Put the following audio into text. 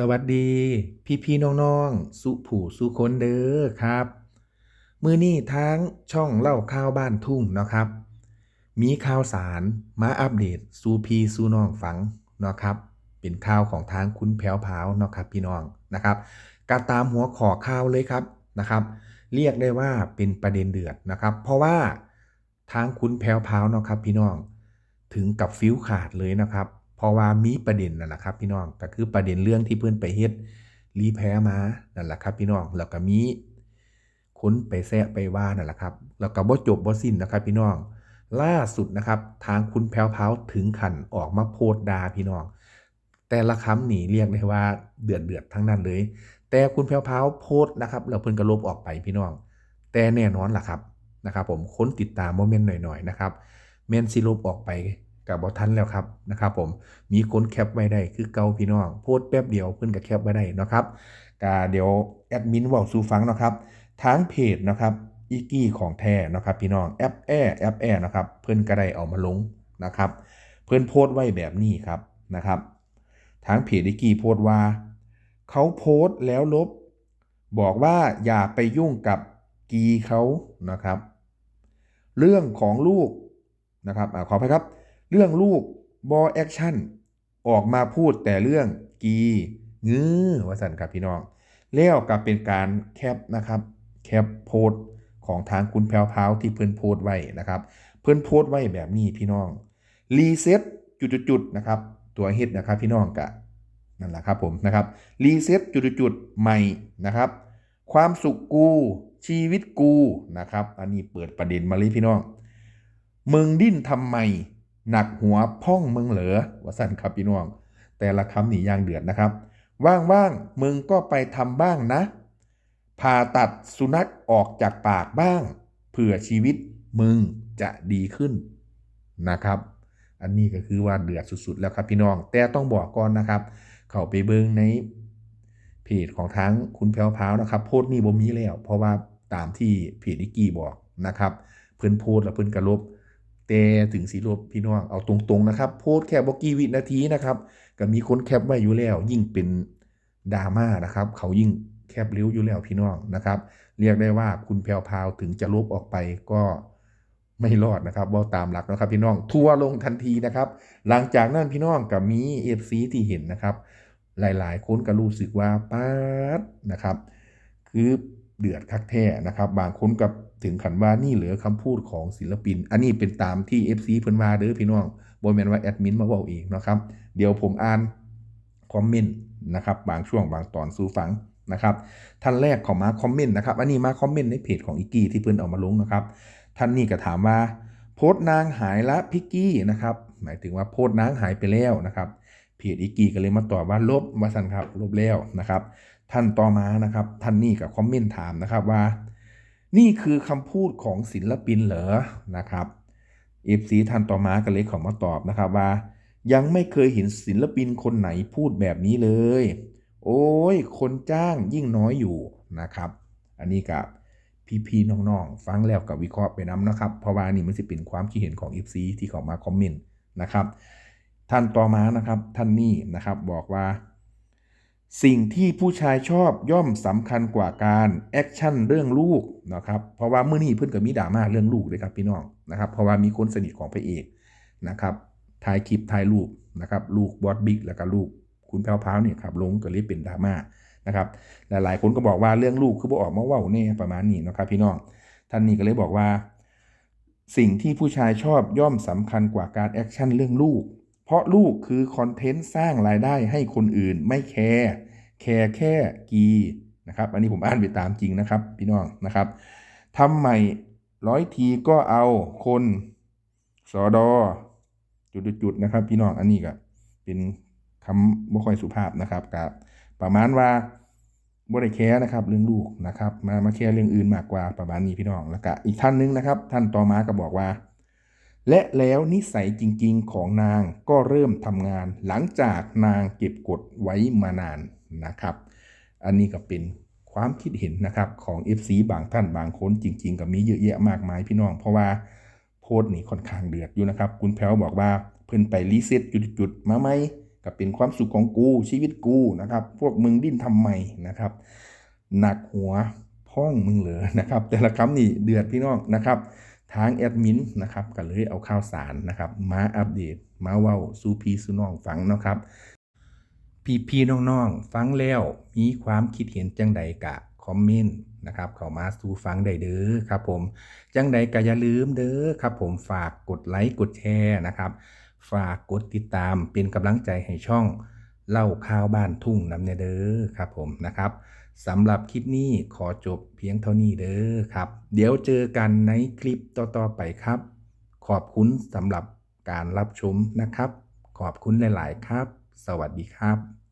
สวัสดี พี่พี่น้องน้องๆสุผู้สุคนเด้อครับ มือนี้ทั้งช่องเล่าข่าวบ้านทุ่งเนาะครับ มีข่าวสารมาอัปเดตสู่พี่สู่น้องฟังเนาะครับ เป็นข่าวของทางคุณแผวพราวเนาะครับพี่น้องนะครับการตามหัวข้อข่าวเลยครับนะครับ เรียกได้ว่าเป็นประเด็นเดือดนะครับ เพราะว่าทางคุณแผวพราวเนาะครับพี่น้องถึงกับฟิวขาดเลยนะครับ เพราะว่ามีประเด็นนั่นแหละครับพี่น้องก็คือประเด็นเรื่องที่เพื่อนไปเฮ็ดรีแพ้มานั่นแหละครับพี่น้องแล้วก็มีคนไปแซะไปว่านั่นแหละครับแล้วก็บ่จบบ่สิ้นนะครับพี่น้อง ล่าสุดนะครับทางคุณแพ้วเผาถึงขันออกมาโพดดาพี่น้อง แต่ละคำนี่เรียกได้ว่าเดือดเดือดทั้งนั้นเลย แต่คุณแพ้วเผาโพดนะครับแล้วเพิ่นก็ลบออกไปพี่น้อง แต่แน่นอนล่ะครับนะครับผมค้นติดตามโมเมนต์หน่อยๆนะครับแมนซิลบออกไป กับบอทันแล้วครับนะครับผมมีคนแคปไว้ได้คือเกาพี่น้องโพสแป๊บเดียวเพื่อนก็แคปไว้ได้นะครับกาเดี๋ยวแอดมินบอกสู่ฟังนะครับทางเพจนะครับอีกี้ของแท้นะครับพี่น้องแอปแอแอปแอนะครับเพื่อนก็ได้เอามาลงนะครับ เพื่อนโพสไว้แบบนี้ครับนะครับทางเพจอีกี้โพสว่าเขาโพสต์แล้วลบ บอกว่าอย่าไปยุ่งกับกีเขานะครับ เรื่องของลูกนะครับอขออภัยครับ เรื่องลูกบอแอคชั่นออกมาพูดแต่เรื่องกีงื้อว่าสันครับพี่น้องแล้วกับเป็นการแคปนะครับแคปโพสของทางคุณแพรวพาวที่เพื่อนโพสไว้นะครับ เพื่อนโพสไว้แบบนี้พี่น้องรีเซ็ตจุดๆนะครับ ตัวเฮ็ดนะครับพี่น้องกะนั่นแหละครับผมนะครับรีเซ็ตจุดๆๆใหม่นะครับ ความสุขกูชีวิตกูนะครับ อันนี้เปิดประเด็นมาเลยพี่น้องมึงดิ้นทำไม หนักหัวพ่องมึงเหรอวสันครับพี่น้อง แต่ละคำหนียางเดือดนะครับ ว่างๆมึงก็ไปทำบ้างนะ ผ่าตัดสุนัขออกจากปากบ้างเพื่อชีวิตมึงจะดีขึ้นนะครับ อันนี้ก็คือว่าเดือดสุดๆแล้วครับพี่น้อง แต่ต้องบอกก่อนนะครับ เข้าไปเบิ่งในเพจของทั้งคุณแพวพาวนะครับ โพสต์นี่บ่มีแล้ว เพราะว่าตามที่เพจอิกกี้บอกนะครับ เพิ่นโพสต์แล้วเพิ่นกระลบ แต่ถึงสีลบพี่น้องเอาตรงๆนะครับ โพสแค่บกี่วินาทีนะครับก็มีคนแคปไว้อยู่แล้ว ยิ่งเป็นดราม่านะครับ เขายิ่งแคปเร็วอยู่แล้วพี่น้องนะครับ เรียกได้ว่าคุณแพรวพาวถึงจะลบออกไปก็ไม่รอดนะครับว่าตามหลักนะครับพี่น้องทัวลงทันทีนะครับ หลังจากนั้นพี่น้องกับมีเอฟซีที่เห็นนะครับ หลายๆ คนก็รู้สึกว่าป๊าดนะครับ คือ เดือดคักแท้นะครับ บางคนกับถึงขันว่านี่เหลือคำพูดของศิลปิน อันนี้เป็นตามที่ FC เพิ่นว่าเด้อพี่น้องบนแมนว่าแอดมินมาบอกเองนะครับ เดี๋ยวผมอ่านคอมเมนต์นะครับบางช่วงบางตอนสู่ฟังนะครับ ท่านแรกของมาคอมเมนต์นะครับ อันนี้มาคอมเมนต์ในเพจของอีกกี้ที่เพิ่นเอามาลงนะครับ ท่านนี่ก็ถามว่าโพสต์นางหายละพิกกี้นะครับ หมายถึงว่าโพสต์นางหายไปแล้วนะครับเพจอีกกี้ก็เลยมาตอบว่าลบว่าสันครับลบแล้วนะครับ ท่านต่อมานะครับท่านนี่กับคอมเมนต์ถามนะครับว่า นี่คือคำพูดของศิลปินเหรอนะครับเอฟซีท่านต่อมาก็เลยขอมาตอบนะครับว่า ยังไม่เคยเห็นศิลปินคนไหนพูดแบบนี้เลย โอ้ยคนจ้างยิ่งน้อยอยู่นะครับ อันนี้กับพี่ๆน้องๆฟังแล้วกับวิเคราะห์ไปน้ำนะครับ เพราะว่านี่มันจะเป็นความคิดเห็นของ FC ที่เขามาคอมเมนต์นะครับ ท่านต่อมานะครับท่านนี่นะครับบอกว่า สิ่งที่ผู้ชายชอบย่อมสำคัญกว่าการแอคชั่นเรื่องลูกนะครับเพราะว่าเมื่อนี้เพื่อนกับมีดราม่าเรื่องลูกเลยครับพี่น้องนะครับเพราะว่ามีคนสนิทของพระเอกนะครับถ่ายคลิปถ่ายรูปนะครับลูกบอสบิ๊กแล้วก็ลูกคุณแพรวพาวเนี่ยครับลงก็เลยเป็นดราม่านะครับหลายๆคนก็บอกว่าเรื่องลูกคือบ่ออกมาว่าเนี่ยประมาณนี้นะครับพี่น้องท่านนี้ก็เลยบอกว่า สิ่งที่ผู้ชายชอบย่อมสำคัญกว่าการแอคชั่นเรื่องลูก เพราะลูกคือคอนเทนต์สร้างรายได้ให้คนอื่นไม่แคร์แคร์แค่กีนะครับอันนี้ผมอ่านไปตามจริงนะครับ พี่น้องนะครับทำใหม่ร้อยทีก็เอาคนสอดอจุดๆนะครับ พี่น้องอันนี้ก็เป็นคำบ่ค่อยสุภาพนะครับกับประมาณว่าบ่ได้แคร์นะครับเรื่องลูกนะครับ มามาแคร์เรื่องอื่นมากกว่าประมาณนี้พี่น้องแล้วก็อีกท่านหนึงนะครับ ท่านต่อมาก็บอกว่า และแล้วนิสัยจริงๆของนางก็เริ่มทำงานหลังจากนางเก็บกดไว้มานานนะครับ อันนี้ก็เป็นความคิดเห็นนะครับของ FC บางท่านบางคนจริง ๆ ก็มีเยอะแยะมากมายพี่น้อง เพราะว่าโพสต์นี่ค่อนข้างเดือดอยู่นะครับ คุณแพลวบอกว่าเพิ่นไปรีเซ็ตจุดๆมาไหมก็เป็นความสุขของกูชีวิตกูนะครับ พวกมึงดิ้นทำไมนะครับ หนักหัวพ่องมึงเหลือนะครับ แต่ละคำนี่เดือดพี่น้องนะครับ ทางแอดมินนะครับก็เลยเอาข่าวสารนะครับ มาอัปเดต มาเว้าสู่พี่สู่น้องฟังนะครับพี่พี่น้องๆฟังแล้วมีความคิดเห็นจังใดกะคอมเมนต์นะครับเข้ามาสู่ฟังได้เด้อครับผมจังใดก็อย่าลืมเด้อครับผมฝากกดไลค์กดแชร์นะครับ ฝากกดติดตามเป็นกำลังใจให้ช่อง เล่าข้าวบ้านทุ่งนำเนเด้อครับผมนะครับสำหรับคลิปนี้ขอจบเพียงเท่านี้เด้อครับ เดี๋ยวเจอกันในคลิปต่อๆไปครับ ขอบคุณสำหรับการรับชมนะครับ ขอบคุณหลาย ๆ ครับ สวัสดีครับ